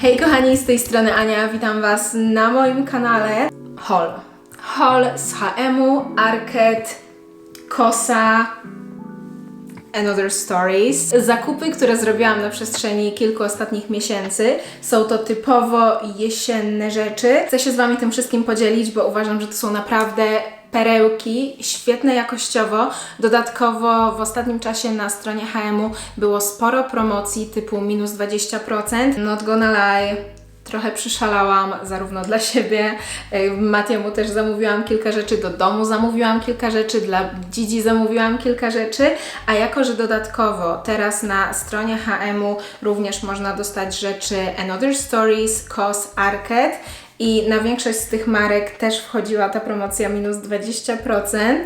Hej kochani, z tej strony Ania, witam Was na moim kanale Haul. Haul z H&M-u, Arket, Kosa, Another Stories. Zakupy, które zrobiłam na przestrzeni kilku ostatnich miesięcy, są to typowo jesienne rzeczy. Chcę się z Wami tym wszystkim podzielić, bo uważam, że to są naprawdę perełki, świetne jakościowo. Dodatkowo w ostatnim czasie na stronie H&M było sporo promocji typu minus 20%. Not gonna lie, Trochę przyszalałam, zarówno dla siebie, y, Matiemu też zamówiłam kilka rzeczy, do domu zamówiłam kilka rzeczy, dla Dzidzi zamówiłam kilka rzeczy, a jako, że dodatkowo teraz na stronie H&M również można dostać rzeczy Another Stories, COS, Arket i na większość z tych marek też wchodziła ta promocja minus 20%.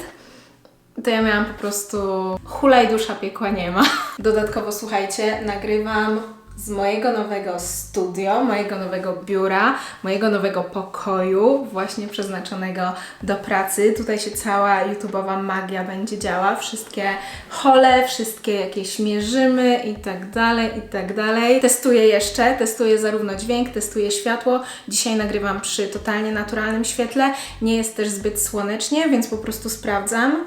To ja miałam po prostu hulaj dusza piekła nie ma. Dodatkowo słuchajcie, nagrywam z mojego nowego studio, mojego nowego biura, mojego nowego pokoju, właśnie przeznaczonego do pracy. Tutaj się cała YouTubeowa magia będzie działa. Wszystkie hole, wszystkie jakieś mierzymy i tak dalej, i tak dalej. Testuję jeszcze, testuję zarówno dźwięk, testuję światło. Dzisiaj nagrywam przy totalnie naturalnym świetle. Nie jest też zbyt słonecznie, więc po prostu sprawdzam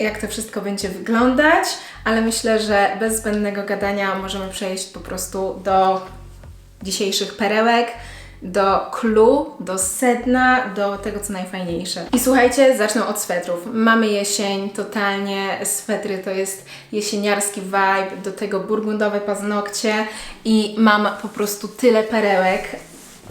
jak to wszystko będzie wyglądać, ale myślę, że bez zbędnego gadania możemy przejść po prostu do dzisiejszych perełek, do clue, do sedna, do tego co najfajniejsze. I słuchajcie, zacznę od swetrów. Mamy jesień, totalnie swetry to jest jesieniarski vibe, do tego burgundowe paznokcie i mam po prostu tyle perełek.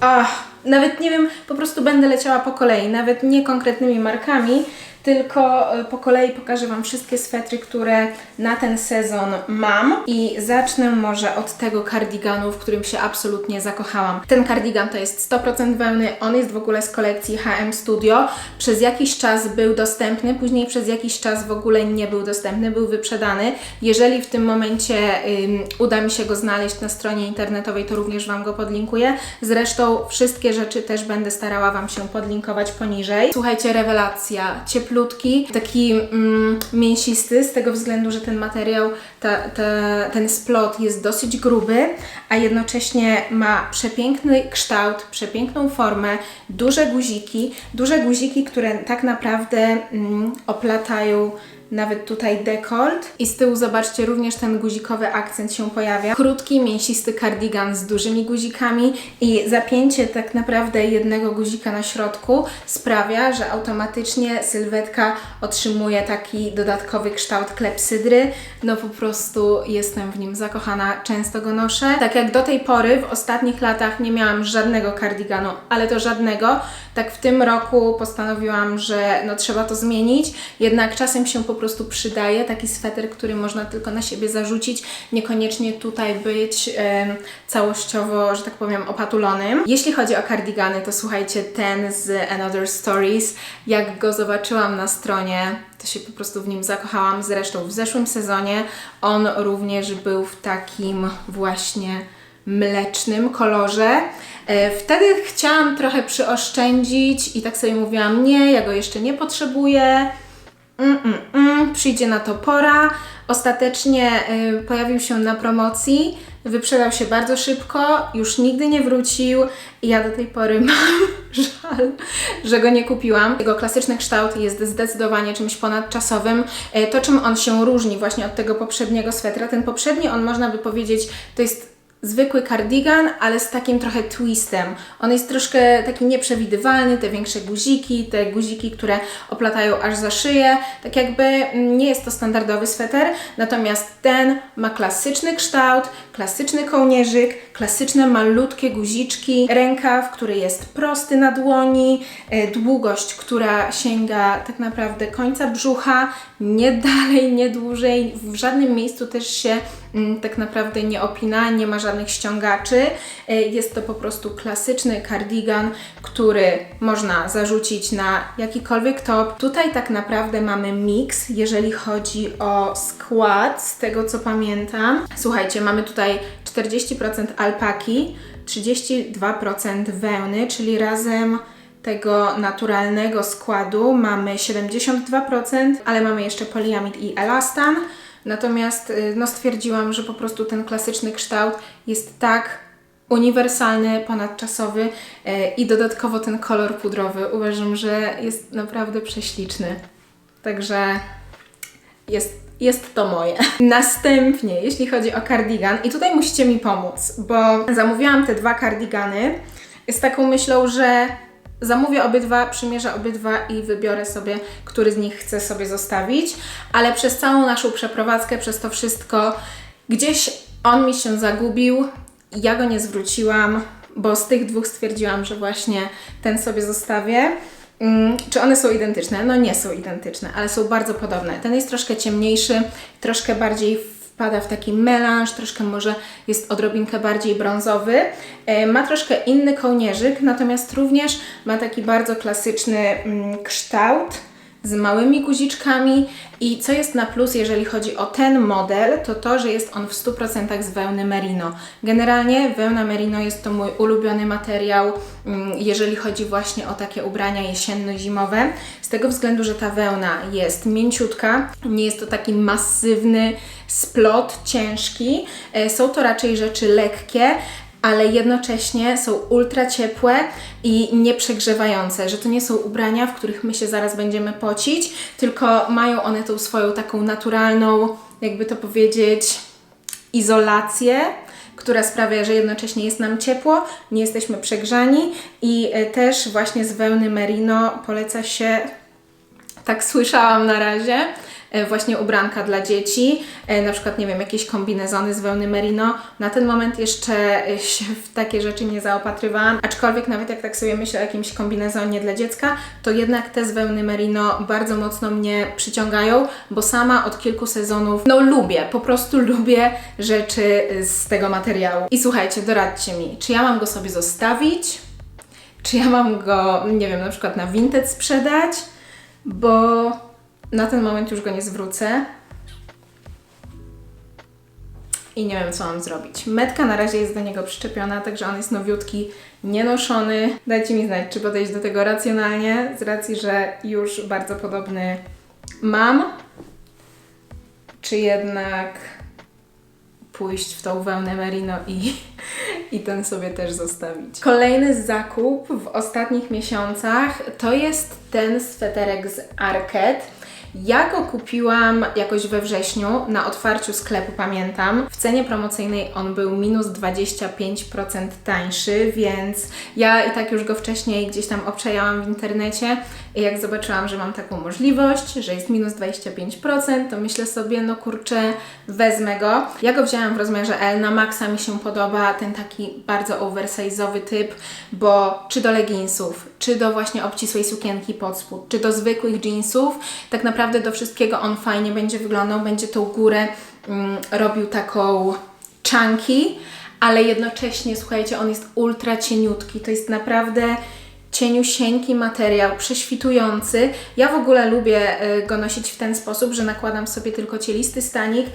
Ach, nawet nie wiem, po prostu będę leciała po kolei, nawet nie konkretnymi markami, tylko e, po kolei pokażę Wam wszystkie swetry, które na ten sezon mam i zacznę może od tego kardiganu, w którym się absolutnie zakochałam. Ten kardigan to jest 100% wełny, on jest w ogóle z kolekcji HM Studio. Przez jakiś czas był dostępny, później przez jakiś czas w ogóle nie był dostępny, był wyprzedany. Jeżeli w tym momencie uda mi się go znaleźć na stronie internetowej, to również Wam go podlinkuję. Zresztą wszystkie rzeczy też będę starała Wam się podlinkować poniżej. Słuchajcie, rewelacja, cieplutki, taki mm, mięsisty z tego względu, że ten materiał, ta, ta, ten splot jest dosyć gruby, a jednocześnie ma przepiękny kształt, przepiękną formę, duże guziki, duże guziki, które tak naprawdę mm, oplatają nawet tutaj dekolt i z tyłu zobaczcie również ten guzikowy akcent się pojawia. Krótki, mięsisty kardigan z dużymi guzikami i zapięcie tak naprawdę jednego guzika na środku sprawia, że automatycznie sylwetka otrzymuje taki dodatkowy kształt klepsydry. No po prostu jestem w nim zakochana, często go noszę. Tak jak do tej pory w ostatnich latach nie miałam żadnego kardiganu, ale to żadnego. Tak w tym roku postanowiłam, że no trzeba to zmienić, jednak czasem się po prostu przydaje taki sweter, który można tylko na siebie zarzucić, niekoniecznie tutaj być e, całościowo, że tak powiem, opatulonym. Jeśli chodzi o kardigany, to słuchajcie, ten z Another Stories, jak go zobaczyłam na stronie, to się po prostu w nim zakochałam. Zresztą w zeszłym sezonie on również był w takim właśnie mlecznym kolorze. E, Wtedy chciałam trochę przyoszczędzić i tak sobie mówiłam, nie, ja go jeszcze nie potrzebuję. Mm, mm, mm, przyjdzie na to pora. Ostatecznie y, pojawił się na promocji, wyprzedał się bardzo szybko, już nigdy nie wrócił i ja do tej pory mam żal, że go nie kupiłam. Jego klasyczny kształt jest zdecydowanie czymś ponadczasowym. Y, to, czym on się różni właśnie od tego poprzedniego swetra, ten poprzedni on można by powiedzieć, to jest zwykły kardigan, ale z takim trochę twistem. On jest troszkę taki nieprzewidywalny, te większe guziki, te guziki, które oplatają aż za szyję. Tak jakby mm, nie jest to standardowy sweter, natomiast ten ma klasyczny kształt, klasyczny kołnierzyk, klasyczne malutkie guziczki, rękaw, który jest prosty na dłoni, e, długość, która sięga tak naprawdę końca brzucha, nie dalej, nie dłużej, w żadnym miejscu też się mm, tak naprawdę nie opina, nie ma żadnych ściągaczy. E, Jest to po prostu klasyczny kardigan, który można zarzucić na jakikolwiek top. Tutaj tak naprawdę mamy miks, jeżeli chodzi o skład, z tego co pamiętam. Słuchajcie, mamy tutaj 40% alpaki, 32% wełny, czyli razem tego naturalnego składu mamy 72%, ale mamy jeszcze poliamid i elastan. Natomiast y, no, stwierdziłam, że po prostu ten klasyczny kształt jest tak uniwersalny, ponadczasowy e, i dodatkowo ten kolor pudrowy. Uważam, że jest naprawdę prześliczny. Także jest, jest to moje. Następnie, jeśli chodzi o kardigan, i tutaj musicie mi pomóc, bo zamówiłam te dwa kardigany z taką myślą, że zamówię obydwa, przymierzę obydwa i wybiorę sobie, który z nich chcę sobie zostawić, ale przez całą naszą przeprowadzkę, przez to wszystko, gdzieś on mi się zagubił, ja go nie zwróciłam, bo z tych dwóch stwierdziłam, że właśnie ten sobie zostawię. Mm, Czy one są identyczne? No nie są identyczne, ale są bardzo podobne. Ten jest troszkę ciemniejszy, troszkę bardziej wpada w taki melanż, troszkę może jest odrobinkę bardziej brązowy. E, Ma troszkę inny kołnierzyk, natomiast również ma taki bardzo klasyczny mm, kształt z małymi guziczkami. I co jest na plus, jeżeli chodzi o ten model, to to, że jest on w 100% z wełny merino. Generalnie wełna merino jest to mój ulubiony materiał, mm, jeżeli chodzi właśnie o takie ubrania jesienno-zimowe, z tego względu, że ta wełna jest mięciutka, nie jest to taki masywny splot, ciężki, E, są to raczej rzeczy lekkie, ale jednocześnie są ultra ciepłe i nieprzegrzewające, że to nie są ubrania, w których my się zaraz będziemy pocić, tylko mają one tą swoją taką naturalną, jakby to powiedzieć, izolację, która sprawia, że jednocześnie jest nam ciepło, nie jesteśmy przegrzani i e, też właśnie z wełny merino poleca się tak słyszałam na razie. E, Właśnie ubranka dla dzieci, e, na przykład, nie wiem, jakieś kombinezony z wełny merino. Na ten moment jeszcze e, się w takie rzeczy nie zaopatrywałam, aczkolwiek nawet jak tak sobie myślę o jakimś kombinezonie dla dziecka, to jednak te z wełny merino bardzo mocno mnie przyciągają, bo sama od kilku sezonów, no lubię, po prostu lubię rzeczy z tego materiału. I słuchajcie, doradźcie mi, czy ja mam go sobie zostawić, czy ja mam go, nie wiem, na przykład na Vinted sprzedać, bo na ten moment już go nie zwrócę. I nie wiem, co mam zrobić. Metka na razie jest do niego przyczepiona, także on jest nowiutki, nienoszony. Dajcie mi znać, czy podejść do tego racjonalnie, z racji, że już bardzo podobny mam, czy jednak pójść w tą wełnę merino i, i ten sobie też zostawić. Kolejny zakup w ostatnich miesiącach to jest ten sweterek z Arket. Ja go kupiłam jakoś we wrześniu na otwarciu sklepu, pamiętam. W cenie promocyjnej on był minus 25% tańszy, więc ja i tak już go wcześniej gdzieś tam obczajałam w internecie i jak zobaczyłam, że mam taką możliwość, że jest minus 25%, to myślę sobie, no kurczę, wezmę go. Ja go wzięłam w rozmiarze L, na maksa mi się podoba ten taki bardzo oversize'owy typ, bo czy do leginsów, czy do właśnie obcisłej sukienki pod spód, czy do zwykłych jeansów, tak naprawdę do wszystkiego on fajnie będzie wyglądał, będzie tą górę mm, robił taką chunky, ale jednocześnie, słuchajcie, on jest ultra cieniutki, to jest naprawdę cieniusieńki materiał, prześwitujący. Ja w ogóle lubię y, go nosić w ten sposób, że nakładam sobie tylko cielisty stanik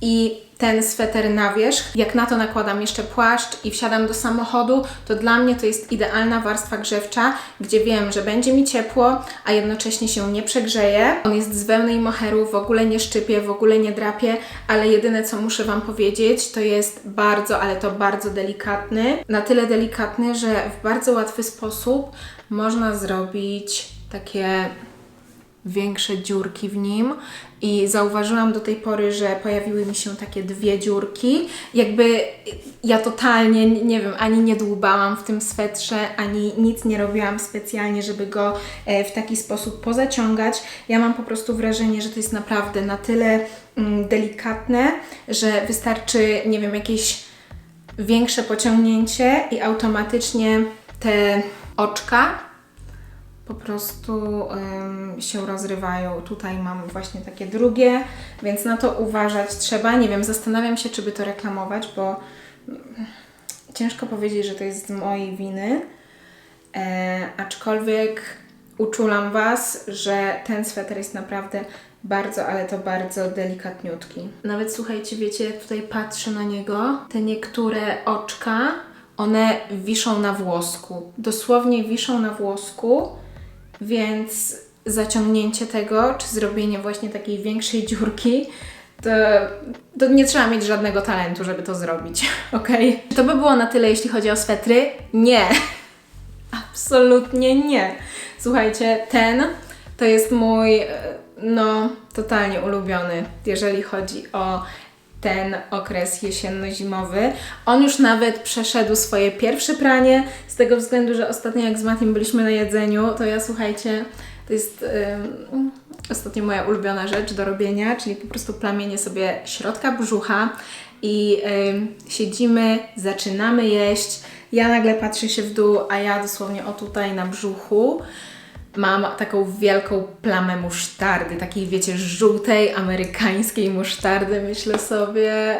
i ten sweter na wierzch. Jak na to nakładam jeszcze płaszcz i wsiadam do samochodu, to dla mnie to jest idealna warstwa grzewcza, gdzie wiem, że będzie mi ciepło, a jednocześnie się nie przegrzeje. On jest z wełny i moheru, w ogóle nie szczypie, w ogóle nie drapie, ale jedyne co muszę Wam powiedzieć, to jest bardzo, ale to bardzo delikatny. Na tyle delikatny, że w bardzo łatwy sposób można zrobić takie większe dziurki w nim i zauważyłam do tej pory, że pojawiły mi się takie dwie dziurki. Jakby ja totalnie, nie wiem, ani nie dłubałam w tym swetrze, ani nic nie robiłam specjalnie, żeby go e, w taki sposób pozaciągać. Ja mam po prostu wrażenie, że to jest naprawdę na tyle mm, delikatne, że wystarczy, nie wiem, jakieś większe pociągnięcie i automatycznie te oczka po prostu ym, się rozrywają. Tutaj mam właśnie takie drugie, więc na to uważać trzeba. Nie wiem, zastanawiam się, czy by to reklamować, bo mm, ciężko powiedzieć, że to jest z mojej winy. E, aczkolwiek uczulam Was, że ten sweter jest naprawdę bardzo, ale to bardzo delikatniutki. Nawet słuchajcie, wiecie, jak tutaj patrzę na niego, te niektóre oczka, one wiszą na włosku. Dosłownie wiszą na włosku, więc zaciągnięcie tego, czy zrobienie właśnie takiej większej dziurki to, to nie trzeba mieć żadnego talentu, żeby to zrobić, ok? Czy to by było na tyle, jeśli chodzi o swetry? Nie. Absolutnie nie. Słuchajcie, ten to jest mój, e, no, totalnie ulubiony, jeżeli chodzi o ten okres jesienno-zimowy. On już nawet przeszedł swoje pierwsze pranie, z tego względu, że ostatnio jak z Matim byliśmy na jedzeniu, to ja słuchajcie, to jest ym, ostatnio moja ulubiona rzecz do robienia, czyli po prostu plamienie sobie środka brzucha i siedzimy, zaczynamy jeść. Ja nagle patrzę się w dół, a ja dosłownie o tutaj na brzuchu mam taką wielką plamę musztardy, takiej wiecie, żółtej, amerykańskiej musztardy. Myślę sobie,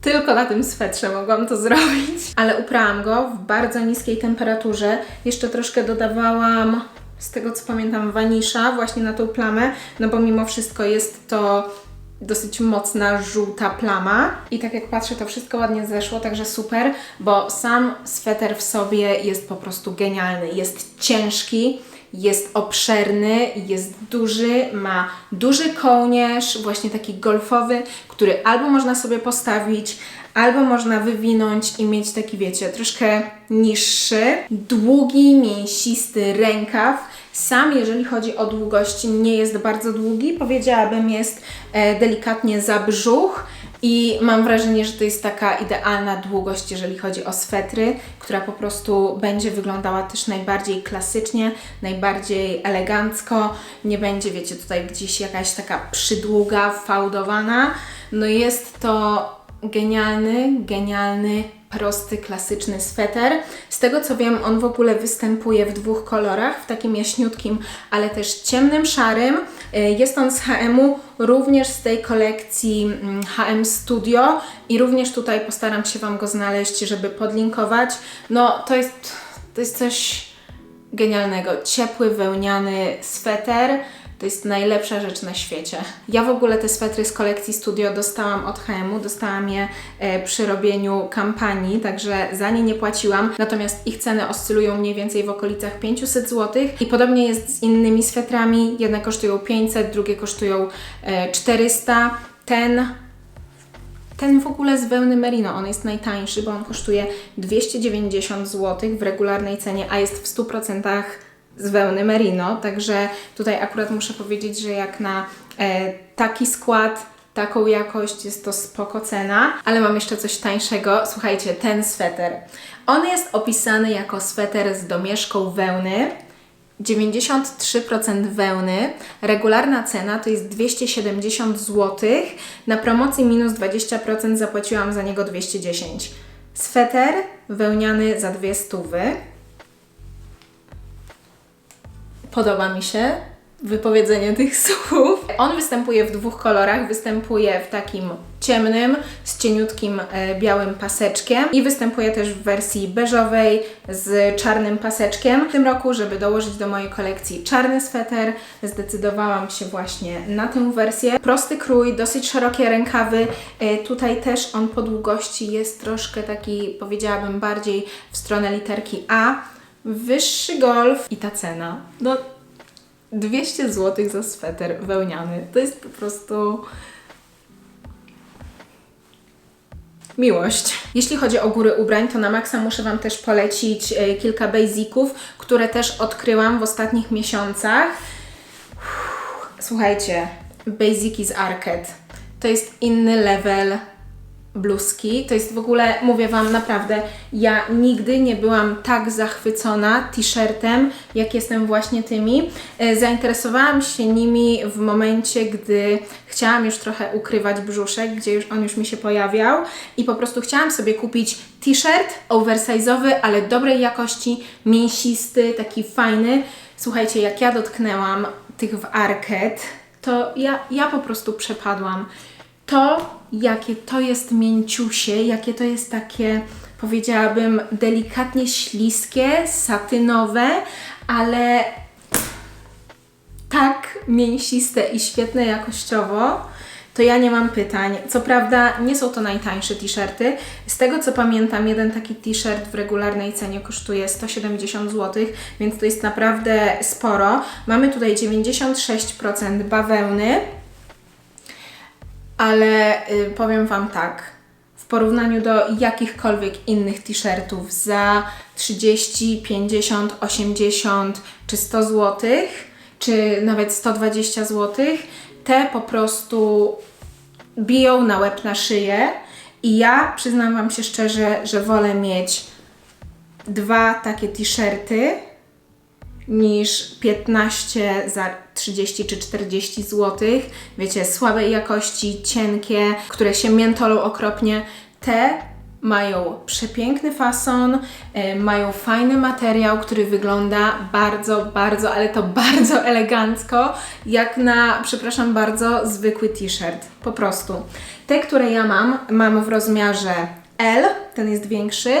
tylko na tym swetrze mogłam to zrobić. Ale uprałam go w bardzo niskiej temperaturze. Jeszcze troszkę dodawałam, z tego co pamiętam, wanisza właśnie na tą plamę, no bo mimo wszystko jest to dosyć mocna, żółta plama. I tak jak patrzę, to wszystko ładnie zeszło, także super, bo sam sweter w sobie jest po prostu genialny. Jest ciężki, jest obszerny, jest duży, ma duży kołnierz, właśnie taki golfowy, który albo można sobie postawić, albo można wywinąć i mieć taki, wiecie, troszkę niższy, długi, mięsisty rękaw. Sam, jeżeli chodzi o długość, nie jest bardzo długi. Powiedziałabym, jest e, delikatnie za brzuch. I mam wrażenie, że to jest taka idealna długość, jeżeli chodzi o swetry, która po prostu będzie wyglądała też najbardziej klasycznie, najbardziej elegancko. Nie będzie, wiecie, tutaj gdzieś jakaś taka przydługa, fałdowana. No jest to genialny, genialny, prosty, klasyczny sweter. Z tego co wiem, on w ogóle występuje w dwóch kolorach, w takim jaśniutkim, ale też ciemnym, szarym. Y, Jest on z HM-u, również z tej kolekcji HM Studio i również tutaj postaram się Wam go znaleźć, żeby podlinkować. No, to jest, to jest coś genialnego. Ciepły, wełniany sweter. To jest najlepsza rzecz na świecie. Ja w ogóle te swetry z kolekcji Studio dostałam od H&M-u, dostałam je e, przy robieniu kampanii, także za nie nie płaciłam. Natomiast ich ceny oscylują mniej więcej w okolicach 500 zł i podobnie jest z innymi swetrami. Jedne kosztują 500, drugie kosztują e, 400. Ten ten w ogóle z wełny merino, on jest najtańszy, bo on kosztuje 290 zł w regularnej cenie, a jest w 100% z wełny merino, także tutaj akurat muszę powiedzieć, że jak na e, taki skład, taką jakość jest to spoko cena, ale mam jeszcze coś tańszego. Słuchajcie, ten sweter. On jest opisany jako sweter z domieszką wełny, 93% wełny, regularna cena to jest 270 zł, na promocji minus 20% zapłaciłam za niego 210. Sweter wełniany za dwie stówy. Podoba mi się wypowiedzenie tych słów. On występuje w dwóch kolorach. Występuje w takim ciemnym, z cieniutkim e, białym paseczkiem i występuje też w wersji beżowej z czarnym paseczkiem. W tym roku, żeby dołożyć do mojej kolekcji czarny sweter, zdecydowałam się właśnie na tę wersję. Prosty krój, dosyć szerokie rękawy. E, tutaj też on po długości jest troszkę taki, powiedziałabym, bardziej w stronę literki A. Wyższy golf i ta cena. No 200 zł za sweter wełniany. To jest po prostu miłość. Jeśli chodzi o góry ubrań, to na maksa muszę Wam też polecić e, kilka basiców, które też odkryłam w ostatnich miesiącach. Słuchajcie, basiki z Arket. To jest inny level bluzki. To jest w ogóle, mówię Wam naprawdę, ja nigdy nie byłam tak zachwycona t-shirtem, jak jestem właśnie tymi. E, Zainteresowałam się nimi w momencie, gdy chciałam już trochę ukrywać brzuszek, gdzie już on już mi się pojawiał i po prostu chciałam sobie kupić t-shirt oversize'owy, ale dobrej jakości, mięsisty, taki fajny. Słuchajcie, jak ja dotknęłam tych w Arket, to ja, ja po prostu przepadłam to, jakie to jest mięciusie, jakie to jest takie, powiedziałabym, delikatnie śliskie, satynowe, ale tak mięsiste i świetne jakościowo, to ja nie mam pytań. Co prawda nie są to najtańsze t-shirty. Z tego co pamiętam, jeden taki t-shirt w regularnej cenie kosztuje 170 zł, więc to jest naprawdę sporo. Mamy tutaj 96% bawełny, ale y, powiem Wam tak. W porównaniu do jakichkolwiek innych t-shirtów za 30, 50, 80 czy 100 zł, czy nawet 120 zł, te po prostu biją na łeb na szyję. I ja przyznam Wam się szczerze, że wolę mieć dwa takie t-shirty niż 15 za 30 czy 40 zł. Wiecie, słabej jakości, cienkie, które się miętolą okropnie. Te mają przepiękny fason, e, mają fajny materiał, który wygląda bardzo, bardzo, ale to bardzo elegancko, jak na, przepraszam bardzo, zwykły t-shirt. Po prostu. Te, które ja mam, mam w rozmiarze L, ten jest większy,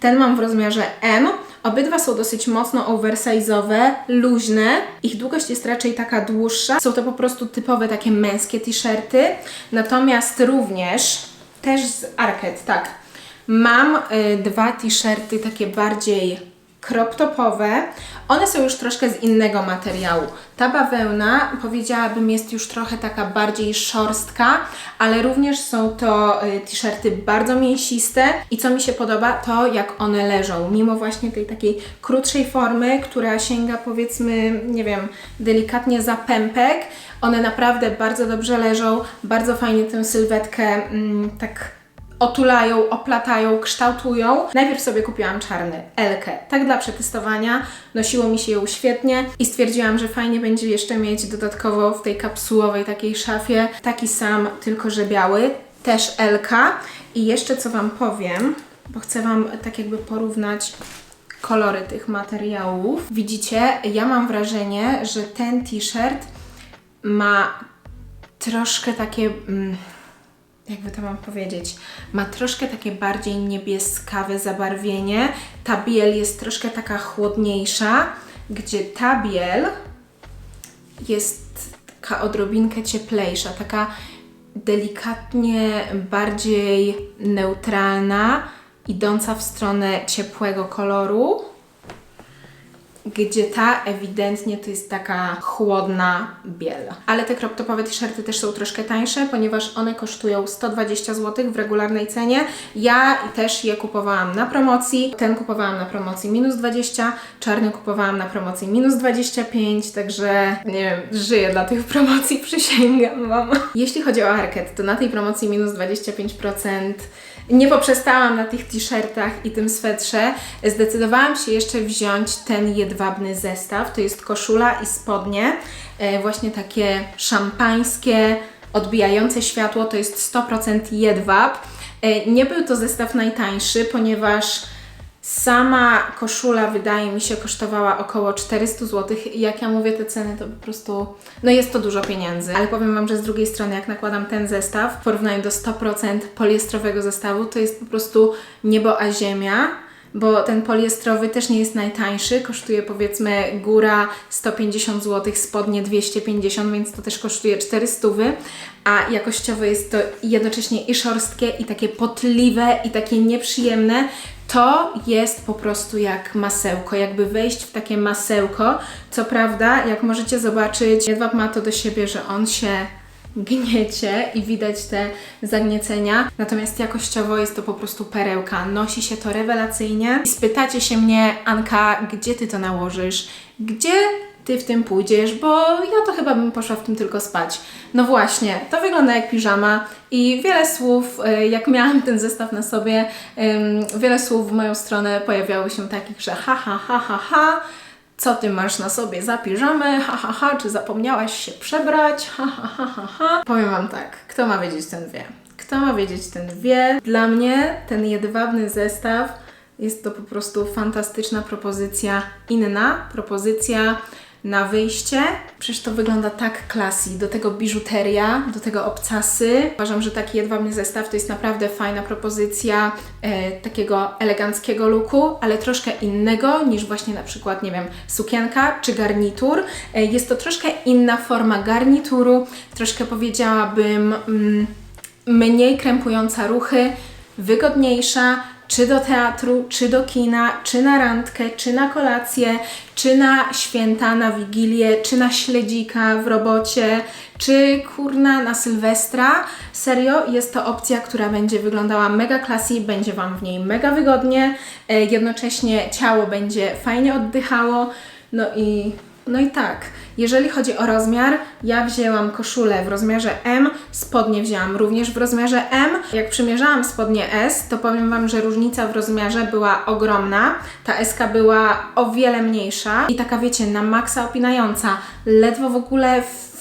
ten mam w rozmiarze M. Obydwa są dosyć mocno oversize'owe, luźne. Ich długość jest raczej taka dłuższa. Są to po prostu typowe takie męskie t-shirty. Natomiast również, też z Arket, tak. Mam y, dwa t-shirty takie bardziej crop topowe. One są już troszkę z innego materiału. Ta bawełna, powiedziałabym, jest już trochę taka bardziej szorstka, ale również są to y, t-shirty bardzo mięsiste i co mi się podoba, to jak one leżą. Mimo właśnie tej takiej krótszej formy, która sięga powiedzmy, nie wiem, delikatnie za pępek, one naprawdę bardzo dobrze leżą, bardzo fajnie tę sylwetkę mm, tak otulają, oplatają, kształtują. Najpierw sobie kupiłam czarny Elkę, tak dla przetestowania. Nosiło mi się ją świetnie i stwierdziłam, że fajnie będzie jeszcze mieć dodatkowo w tej kapsułowej takiej szafie taki sam, tylko że biały, też Elka. I jeszcze co Wam powiem, bo chcę Wam tak jakby porównać kolory tych materiałów. Widzicie, ja mam wrażenie, że ten t-shirt ma troszkę takie... Mm, jakby to mam powiedzieć, ma troszkę takie bardziej niebieskawe zabarwienie. Ta biel jest troszkę taka chłodniejsza, gdzie ta biel jest taka odrobinkę cieplejsza, taka delikatnie bardziej neutralna, idąca w stronę ciepłego koloru gdzie ta ewidentnie to jest taka chłodna biel. Ale te crop topowe t-shirty też są troszkę tańsze, ponieważ one kosztują 120 zł w regularnej cenie. Ja też je kupowałam na promocji. Ten kupowałam na promocji minus 20, czarny kupowałam na promocji minus 25, także nie wiem, żyję dla tych promocji, przysięgam Wam. Jeśli chodzi o Arket, to na tej promocji minus 25% nie poprzestałam na tych t-shirtach i tym swetrze. Zdecydowałam się jeszcze wziąć ten jedwabny zestaw. To jest koszula i spodnie, e, właśnie takie szampańskie, odbijające światło. To jest 100% jedwab. E, nie był to zestaw najtańszy, ponieważ Sama koszula wydaje mi się kosztowała około 400 zł. Jak ja mówię te ceny, to po prostu, no jest to dużo pieniędzy. Ale powiem Wam, że z drugiej strony, jak nakładam ten zestaw w porównaniu do 100% poliestrowego zestawu, to jest po prostu niebo a ziemia bo ten poliestrowy też nie jest najtańszy, kosztuje powiedzmy góra 150 zł, spodnie 250, więc to też kosztuje 400, a jakościowo jest to jednocześnie i szorstkie, i takie potliwe, i takie nieprzyjemne. To jest po prostu jak masełko, jakby wejść w takie masełko. Co prawda, jak możecie zobaczyć, Jedwab ma to do siebie, że on się gniecie i widać te zagniecenia. Natomiast jakościowo jest to po prostu perełka. Nosi się to rewelacyjnie. I spytacie się mnie, Anka, gdzie ty to nałożysz? Gdzie ty w tym pójdziesz, bo ja to chyba bym poszła w tym tylko spać. No właśnie, to wygląda jak piżama i wiele słów, y, jak miałam ten zestaw na sobie, wiele słów w moją stronę pojawiało się takich, że ha, ha, ha, ha, ha, co ty masz na sobie za piżamę, ha, ha, ha, czy zapomniałaś się przebrać, ha, ha, ha, ha, ha. Powiem Wam tak, kto ma wiedzieć, ten wie. Kto ma wiedzieć, ten wie. Dla mnie ten jedwabny zestaw jest to po prostu fantastyczna propozycja, inna propozycja na wyjście. Przecież to wygląda tak klasy. Do tego biżuteria, do tego obcasy. Uważam, że taki jedwabny zestaw to jest naprawdę fajna propozycja e, takiego eleganckiego looku, ale troszkę innego niż właśnie na przykład, nie wiem, sukienka czy garnitur. E, jest to troszkę inna forma garnituru, troszkę powiedziałabym mm, mniej krępująca ruchy, wygodniejsza, czy do teatru, czy do kina, czy na randkę, czy na kolację, czy na święta, na wigilię, czy na śledzika w robocie, czy kurna na Sylwestra. Serio, jest to opcja, która będzie wyglądała mega classy, będzie Wam w niej mega wygodnie, e, jednocześnie ciało będzie fajnie oddychało, no i no i tak, jeżeli chodzi o rozmiar, ja wzięłam koszulę w rozmiarze M, spodnie wzięłam również w rozmiarze M. Jak przymierzałam spodnie S, to powiem Wam, że różnica w rozmiarze była ogromna. Ta SK była o wiele mniejsza i taka wiecie, na maksa opinająca. Ledwo w ogóle w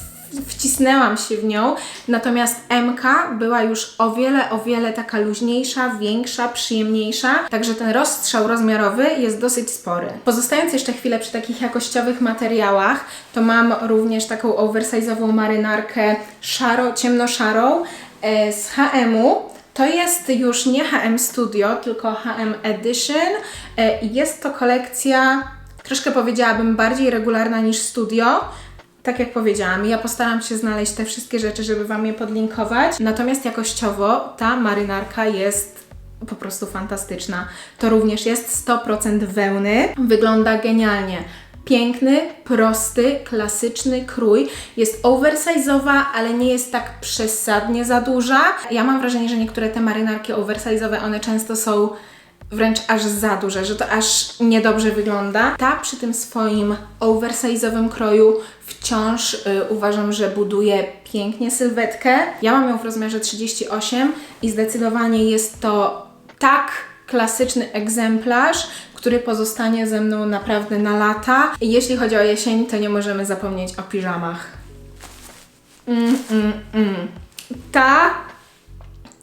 wcisnęłam się w nią, natomiast MK była już o wiele, o wiele taka luźniejsza, większa, przyjemniejsza, także ten rozstrzał rozmiarowy jest dosyć spory. Pozostając jeszcze chwilę przy takich jakościowych materiałach, to mam również taką oversize'ową marynarkę szaro, ciemnoszarą e, z H&M-u. To jest już nie HM Studio, tylko HM Edition e, jest to kolekcja, troszkę powiedziałabym, bardziej regularna niż Studio. Tak jak powiedziałam, ja postaram się znaleźć te wszystkie rzeczy, żeby Wam je podlinkować. Natomiast jakościowo ta marynarka jest po prostu fantastyczna. To również jest 100% wełny. Wygląda genialnie. Piękny, prosty, klasyczny krój. Jest oversize'owa, ale nie jest tak przesadnie za duża. Ja mam wrażenie, że niektóre te marynarki oversize'owe, one często są wręcz aż za duże, że to aż niedobrze wygląda. Ta przy tym swoim oversize'owym kroju wciąż y, uważam, że buduje pięknie sylwetkę. Ja mam ją w rozmiarze 38 i zdecydowanie jest to tak klasyczny egzemplarz, który pozostanie ze mną naprawdę na lata. I jeśli chodzi o jesień, to nie możemy zapomnieć o piżamach. Mm, mm, mm. Ta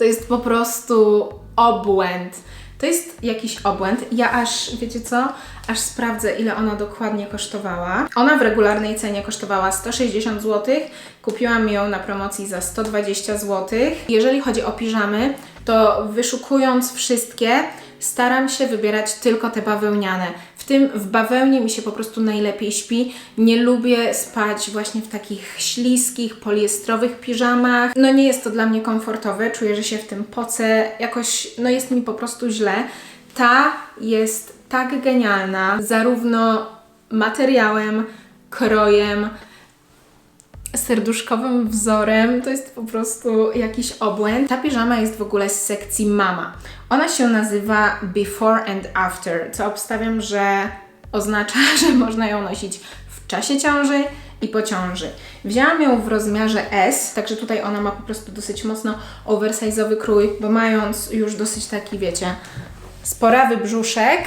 to jest po prostu obłęd. To jest jakiś obłęd. Ja aż, wiecie co, aż sprawdzę, ile ona dokładnie kosztowała. Ona w regularnej cenie kosztowała 160 zł. Kupiłam ją na promocji za 120 zł. Jeżeli chodzi o piżamy, to wyszukując wszystkie, staram się wybierać tylko te bawełniane. W tym w bawełnie mi się po prostu najlepiej śpi. Nie lubię spać właśnie w takich śliskich, poliestrowych piżamach. No nie jest to dla mnie komfortowe, czuję, że się w tym pocę. Jakoś, no jest mi po prostu źle. Ta jest tak genialna, zarówno materiałem, krojem, serduszkowym wzorem. To jest po prostu jakiś obłęd. Ta piżama jest w ogóle z sekcji mama. Ona się nazywa Before and After, co obstawiam, że oznacza, że można ją nosić w czasie ciąży i po ciąży. Wzięłam ją w rozmiarze S, także tutaj ona ma po prostu dosyć mocno oversize'owy krój, bo mając już dosyć taki, wiecie, sporawy brzuszek,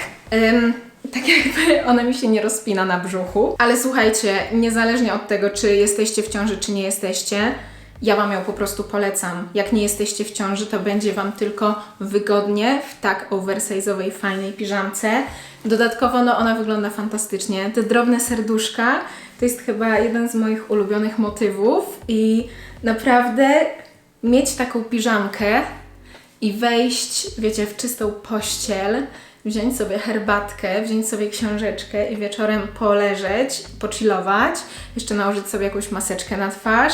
tak jakby ona mi się nie rozpina na brzuchu. Ale słuchajcie, niezależnie od tego, czy jesteście w ciąży, czy nie jesteście, ja Wam ją po prostu polecam. Jak nie jesteście w ciąży, to będzie Wam tylko wygodnie w tak oversize'owej, fajnej piżamce. Dodatkowo no, ona wygląda fantastycznie. Te drobne serduszka to jest chyba jeden z moich ulubionych motywów i naprawdę mieć taką piżamkę i wejść, wiecie, w czystą pościel, wziąć sobie herbatkę, wziąć sobie książeczkę i wieczorem poleżeć, pochillować, jeszcze nałożyć sobie jakąś maseczkę na twarz.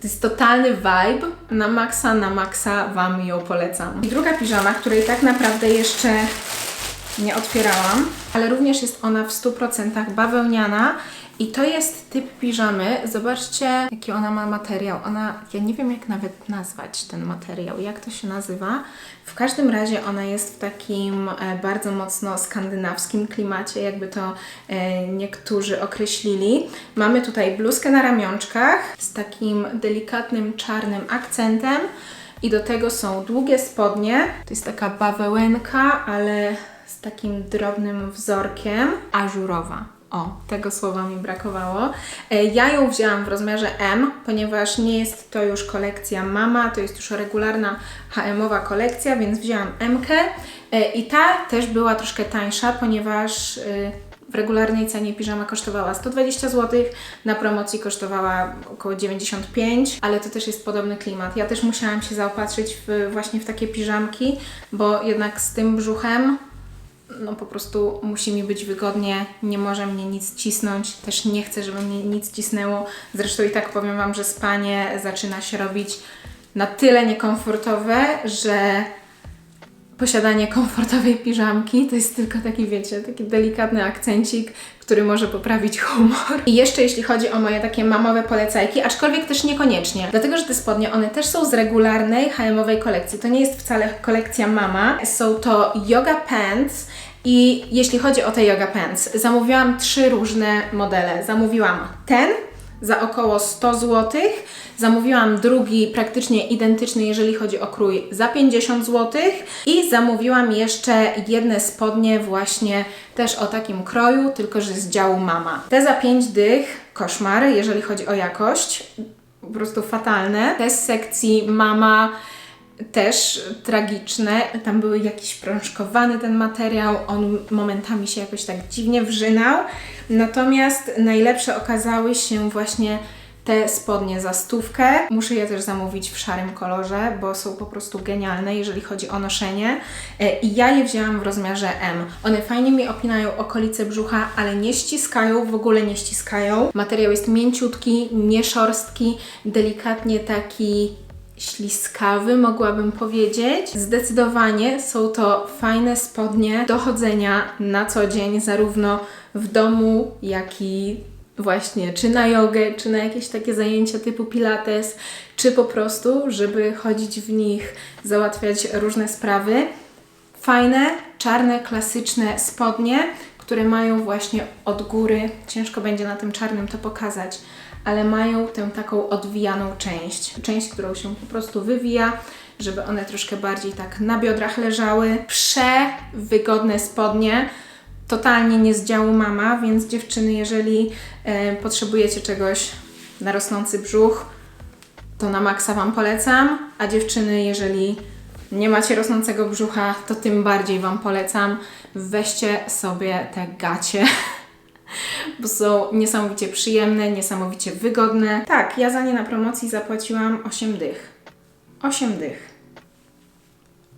To jest totalny vibe. Na maksa, na maksa Wam ją polecam. I druga piżama, której tak naprawdę jeszcze nie otwierałam, ale również jest ona w 100% bawełniana i to jest typ piżamy. Zobaczcie, jaki ona ma materiał. Ona, ja nie wiem jak nawet nazwać ten materiał, jak to się nazywa. W każdym razie ona jest w takim e, bardzo mocno skandynawskim klimacie, jakby to e, niektórzy określili. Mamy tutaj bluzkę na ramionczkach z takim delikatnym czarnym akcentem. I do tego są długie spodnie. To jest taka bawełenka, ale z takim drobnym wzorkiem. Ażurowa. O, tego słowa mi brakowało. E, Ja ją wzięłam w rozmiarze M, ponieważ nie jest to już kolekcja Mama, to jest już regularna HM-owa kolekcja, więc wzięłam M. I ta też była troszkę tańsza, ponieważ y, w regularnej cenie piżama kosztowała 120 zł, na promocji kosztowała około 95, ale to też jest podobny klimat. Ja też musiałam się zaopatrzyć w, właśnie w takie piżamki, bo jednak z tym brzuchem no po prostu musi mi być wygodnie, nie może mnie nic cisnąć, też nie chcę, żeby mnie nic cisnęło. Zresztą i tak powiem Wam, że spanie zaczyna się robić na tyle niekomfortowe, że posiadanie komfortowej piżamki to jest tylko taki, wiecie, taki delikatny akcencik, który może poprawić humor. I jeszcze jeśli chodzi o moje takie mamowe polecajki, aczkolwiek też niekoniecznie, dlatego że te spodnie, one też są z regularnej HM-owej kolekcji. To nie jest wcale kolekcja mama, są to yoga pants i jeśli chodzi o te yoga pants, zamówiłam trzy różne modele. Zamówiłam ten, za około 100 zł. Zamówiłam drugi praktycznie identyczny, jeżeli chodzi o krój, za 50 zł. I zamówiłam jeszcze jedne spodnie właśnie też o takim kroju, tylko że z działu mama. Te za 5 dych, koszmar, jeżeli chodzi o jakość. Po prostu fatalne. Te z sekcji mama też tragiczne. Tam były jakiś prążkowany ten materiał, on momentami się jakoś tak dziwnie wrzynał. Natomiast najlepsze okazały się właśnie te spodnie za stówkę. Muszę je też zamówić w szarym kolorze, bo są po prostu genialne, jeżeli chodzi o noszenie. E, I ja je wzięłam w rozmiarze M. One fajnie mi opinają okolice brzucha, ale nie ściskają, w ogóle nie ściskają. Materiał jest mięciutki, nie szorstki, delikatnie taki śliskawy, mogłabym powiedzieć. Zdecydowanie są to fajne spodnie do chodzenia na co dzień, zarówno w domu, jak i właśnie czy na jogę, czy na jakieś takie zajęcia typu pilates, czy po prostu, żeby chodzić w nich, załatwiać różne sprawy. Fajne, czarne, klasyczne spodnie, które mają właśnie od góry, ciężko będzie na tym czarnym to pokazać, ale mają tę taką odwijaną część. Część, którą się po prostu wywija, żeby one troszkę bardziej tak na biodrach leżały. Przewygodne spodnie. Totalnie nie z działu mama, więc dziewczyny, jeżeli e, potrzebujecie czegoś na rosnący brzuch, to na maksa Wam polecam, a dziewczyny, jeżeli nie macie rosnącego brzucha, to tym bardziej Wam polecam. Weźcie sobie te gacie, bo są niesamowicie przyjemne, niesamowicie wygodne. Tak, ja za nie na promocji zapłaciłam 8 dych. 8 dych.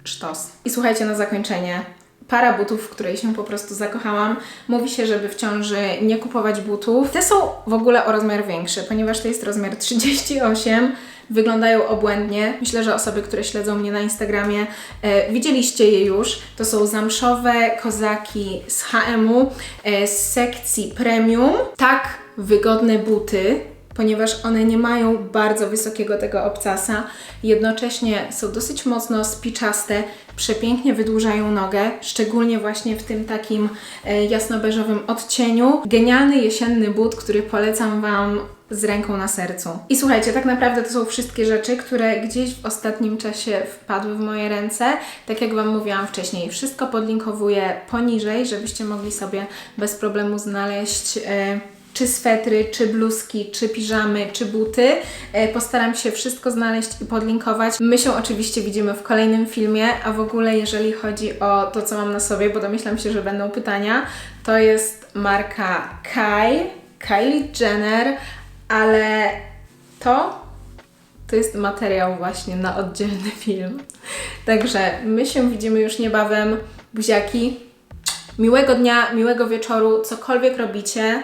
Sztos. I słuchajcie, na zakończenie. Para butów, w której się po prostu zakochałam. Mówi się, żeby w ciąży nie kupować butów. Te są w ogóle o rozmiar większy, ponieważ to jest rozmiar 38. Wyglądają obłędnie. Myślę, że osoby, które śledzą mnie na Instagramie, e, widzieliście je już. To są zamszowe kozaki z HM-u, e, z sekcji premium. Tak wygodne buty, ponieważ one nie mają bardzo wysokiego tego obcasa, jednocześnie są dosyć mocno spiczaste, przepięknie wydłużają nogę, szczególnie właśnie w tym takim e, jasnobeżowym odcieniu. Genialny jesienny but, który polecam Wam z ręką na sercu. I słuchajcie, tak naprawdę to są wszystkie rzeczy, które gdzieś w ostatnim czasie wpadły w moje ręce. Tak jak Wam mówiłam wcześniej, wszystko podlinkowuję poniżej, żebyście mogli sobie bez problemu znaleźć. E, czy swetry, czy bluzki, czy piżamy, czy buty. E, Postaram się wszystko znaleźć i podlinkować. My się oczywiście widzimy w kolejnym filmie, a w ogóle jeżeli chodzi o to, co mam na sobie, bo domyślam się, że będą pytania, to jest marka Kai, Kylie Jenner, ale to to jest materiał właśnie na oddzielny film. Także my się widzimy już niebawem. Buziaki. Miłego dnia, miłego wieczoru, cokolwiek robicie.